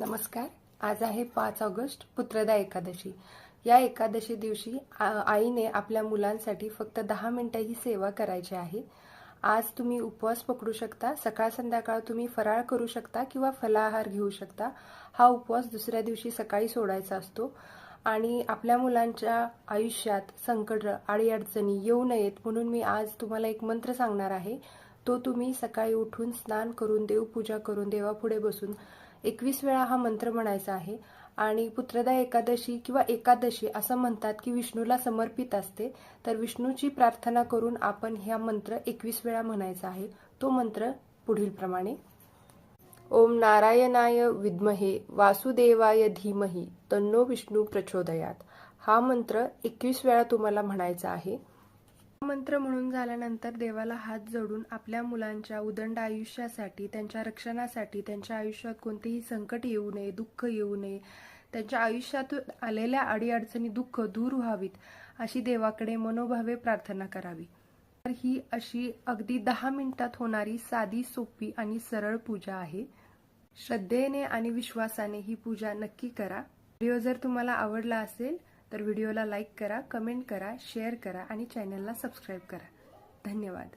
नमस्कार. आज आहे पाच ऑगस्ट पुत्रदा एकादशी. या एकादशी दिवशी आईने आपल्या मुलांसाठी फक्त दहा मिनिटं ही सेवा करायची आहे. आज तुम्ही उपवास पकडू शकता सकाळ संध्याकाळ तुम्ही फराळ करू शकता किंवा फलाहार घेऊ शकता. हा उपवास दुसऱ्या दिवशी सकाळी सोडायचा असतो. आणि आपल्या मुलांच्या आयुष्यात संकट अडीअडचणी येऊ नयेत म्हणून मी आज तुम्हाला एक मंत्र सांगणार आहे. तो तुम्ही सकाळी उठून स्नान करून देवपूजा करून देवापुढे बसून एकवीस वेळा हा मंत्र म्हणायचा आहे. आणि पुत्रदा एकादशी किंवा एकादशी असं म्हणतात की विष्णूला समर्पित असते तर विष्णूची प्रार्थना करून आपण ह्या मंत्र एकवीस वेळा म्हणायचा आहे. तो मंत्र पुढील प्रमाणे. ओम नारायणाय विद्महे वासुदेवाय धीमही तन्नो विष्णू प्रचोदयात. हा मंत्र एकवीस वेळा तुम्हाला म्हणायचा आहे. मंत्र म्हणून झाल्यानंतर देवाला हात जोडून आपल्या मुलांच्या उदंड आयुष्यासाठी त्यांच्या रक्षणासाठी त्यांच्या आयुष्यात कोणतेही संकट येऊ नये दुःख येऊ नये त्यांच्या आयुष्यातून आलेल्या अडीअडचणी दुःख दूर व्हावीत अशी देवाकडे मनोभावे प्रार्थना करावी. तर ही अशी अगदी दहा मिनिटात होणारी साधी सोपी आणि सरळ पूजा आहे. श्रद्धेने आणि विश्वासाने ही पूजा नक्की करा. व्हिडिओ जर तुम्हाला आवडला असेल तर व्हिडिओला लाईक करा कमेंट करा शेअर करा आणि चॅनलला सबस्क्राईब करा. धन्यवाद.